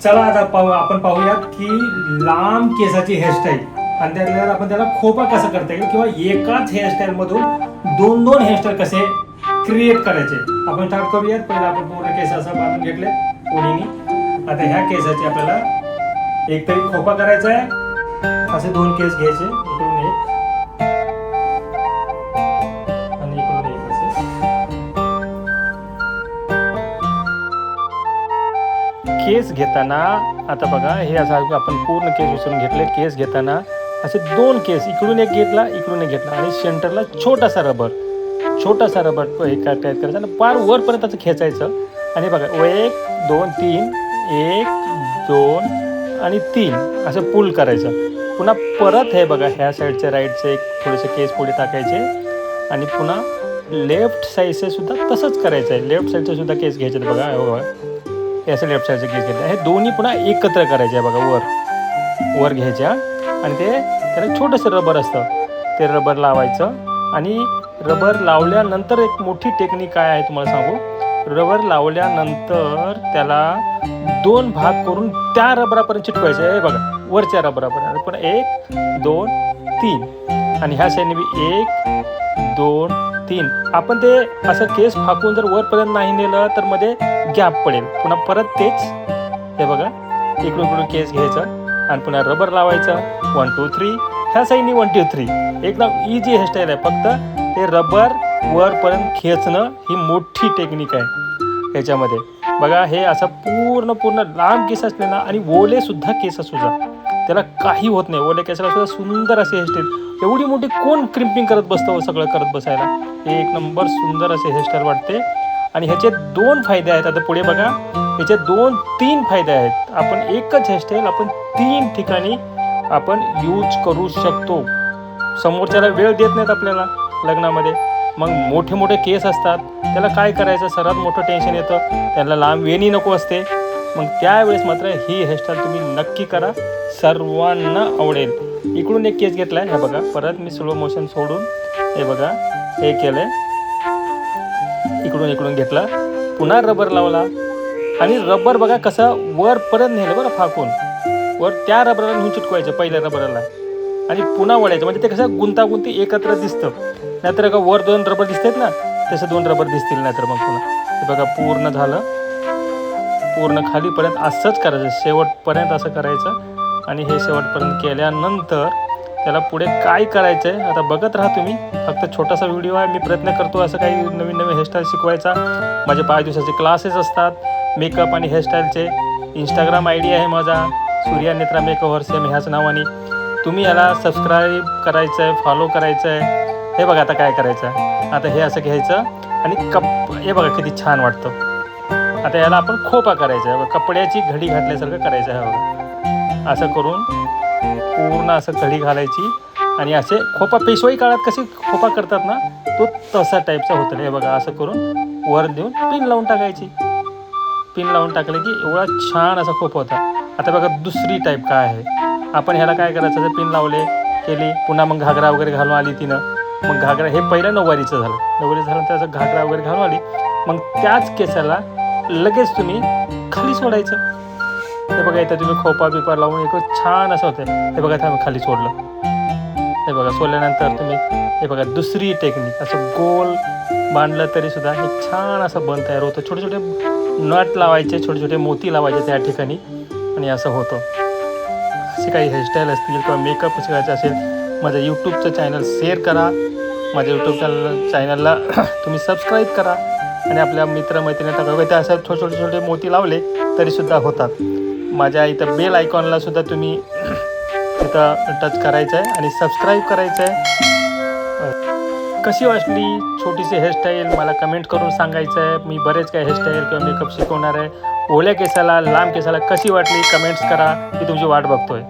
चला आता पाहू आपण पाहूयात की लांब केसाची हेअरस्टाईल आणि त्यातल्या आपण त्याला खोपा कसा करता येईल किंवा एकाच हेअरस्टाईल मधून दोन दोन हेअरस्टाईल कसे क्रिएट करायचे? आपण स्टार्ट करूयात. पहिला आपण पूर्ण केस असा बांधून घेतले ओढीने आता ह्या केसाची आपल्याला एक तरी खोपा करायचा आहे असे दोन केस घ्यायचे. केस घेताना आता बघा हे असं आपण पूर्ण केस विसरून घेतले केस घेताना असे दोन केस इकडून एक घेतला इकडून एक घेतला आणि सेंटरला छोटासा रबर छोटासा रबर हे एका टाईप करायचा आणि पार वरपर्यंत असं खेचायचं. आणि बघा व एक दोन तीन एक दोन आणि तीन असं पुल करायचं. पुन्हा परत हे बघा ह्या साईडचे राईटचे एक थोडेसे केस पुढे टाकायचे आणि पुन्हा लेफ्ट साईडचे सुद्धा तसंच करायचं आहे लेफ्ट साईडचे सुद्धा केस घ्यायचे आहेत बघा असं लेफ्ट साईडचं केस घेतलं हे दोन्ही पुन्हा एकत्र करायचे आहे बघा वर. वर घ्यायच्या. आणि ते त्याला छोटंसं रबर असतं. ते रबर लावायचं. आणि रबर लावल्यानंतर एक मोठी टेक्निक काय आहे तुम्हाला सांगू? रबर लावल्यानंतर त्याला दोन भाग करून त्या रबरापर्यंत चिटकवायचं. आहे बघा वरच्या रबरापर्यंत पण एक दोन तीन. आणि ह्या साईडने बी एक दोन तीन. आपण ते असं केस फाकून जर वरपर्यंत नाही नेलं तर मध्ये गॅप पडेल. पुन्हा परत तेच. हे बघा इकडून इकडून केस घ्यायचं आणि पुन्हा रबर लावायचं. वन टू थ्री ह्या साईडनी वन टू थ्री एकदम इझी हेअरस्टाईल आहे. फक्त ते रबर वरपर्यंत खेचणं ही मोठी टेक्निक आहे. ह्याच्यामध्ये. बघा हे असं पूर्ण पूर्ण लांब केस असले ना आणि ओले सुद्धा केस जा त्याला काही होत नाही. ओले केसाला सुद्धा सुंदर असे हेअरस्टाईल एवढी मोठी कोण क्रिम्पिंग करत बसतं हो सगळं करत बसायला? हे एक नंबर सुंदर असे हेअरस्टाईल वाटते. आणि ह्याचे दोन फायदे आहेत. आता पुढे बघा. ह्याचे दोन तीन फायदे आहेत. आपण एकच हेअरस्टाईल आपण तीन ठिकाणी आपण यूज करू शकतो. समोरच्याला वेळ देत नाहीत आपल्याला लग्नामध्ये. मग मोठे मोठे केस असतात. त्याला काय करायचं? सर्वात मोठं टेन्शन येतं. त्याला लांब वेणी नको असते. मग त्यावेळेस मात्र ही हेअरस्टाईल तुम्ही नक्की करा. सर्वांना आवडेल. इकडून एक केस घेतला आहे हे बघा. परत मी स्लो मोशन सोडून हे बघा. हे केलं इकडून इकडून घेतला. पुन्हा रबर लावला. आणि रबर बघा कसं वरपर्यंत नेलं बरं फाकून. वर त्या रबराला नेऊन चिटकवायचं पहिल्या रबराला आणि पुन्हा वळायचं. म्हणजे ते कसं गुंतागुंती एकत्र दिसतं. नाहीतर का वर दोन रबर दिसतात ना तसं दोन रबर दिसतील नाहीतर मग पुन्हा. हे बघा पूर्ण झालं. पूर्ण खालीपर्यंत असंच करायचं. शेवटपर्यंत असं करायचं आणि हे शेवटपर्यंत केल्यानंतर त्याला पुढे काय करायचं आहे आता बघत राहा तुम्ही. फक्त छोटासा व्हिडिओ आहे. मी प्रयत्न करतो असं काही नवीन नवीन हेअरस्टाईल शिकवायचा. माझे पाच दिवसाचे क्लासेस असतात. मेकअप आणि हेअरस्टाईलचे इंस्टाग्राम आय डी आहे माझा. सूर्या नेत्रा मेकअवर सेम ह्याच नावाने. तुम्ही याला सबस्क्राईब करायचं आहे फॉलो करायचं आहे हे बघा आता काय करायचं. आहे आता हे असं घ्यायचं आणि कप हे बघा किती छान वाटतं. आता याला आपण खोपा करायचा आहे. बघा, कपड्याची घडी घातल्यासारखं करायचं आहे बघा. असं करून पूर्ण असं घडी घालायची. आणि असे खोपा पेशवाई काळात कसे खोपा करतात ना तो तसा टाईपचा होतो हे बघा असं करून वर देऊन पिन लावून टाकायची. पिन लावून टाकलं की एवढा छान असा खोपा होता. आता बघा दुसरी टाईप काय आहे? आपण ह्याला काय करायचं? जर पिन लावले केली पुन्हा मग घागरा वगैरे घालून आली तिनं. मग घागरा हे पहिलं नऊवारीचं झालं. नऊवारी झालं तर असं घागरा वगैरे घालून आली. मग त्याच केसाला लगेच तुम्ही खाली सोडायचं. हे बघा इथं तुम्ही खोपा बिपा लावून एक छान असं होतं हे बघा इथं आम्ही खाली सोडलं. हे बघा सोडल्यानंतर तुम्ही हे बघा दुसरी टेक्निक असं गोल बांधलं तरी सुद्धा हे छान असं बन तयार होतं. छोटे छोटे नट लावायचे छोटे छोटे मोती लावायचे त्या ठिकाणी. आणि असं होतं. असे काही हेअरस्टाईल असतील किंवा मेकअप शिकायचं असेल माझं यूट्यूबचं चॅनल शेअर करा. माझ्या यूट्यूब चॅनल चॅनलला तुम्ही सबस्क्राईब करा. आणि आपल्या मित्रमैत्रिणी बघा ते असं छोटे छोटे छोटे मोती लावले तरीसुद्धा होतात. माझ्या इथं बेल आयकॉनला सुद्धा तुम्ही इथं टच करायचं आहे आणि सबस्क्राईब करायचं आहे कशी वाटली छोटीशी हेअरस्टाईल मला कमेंट करून सांगायचं आहे मी बरेच काही हेअरस्टाईल किंवा मेकअप शिकवणार आहे. ओल्या केसाला लांब केसाला कशी वाटली? कमेंट्स करा. मी तुमची वाट बघतोय.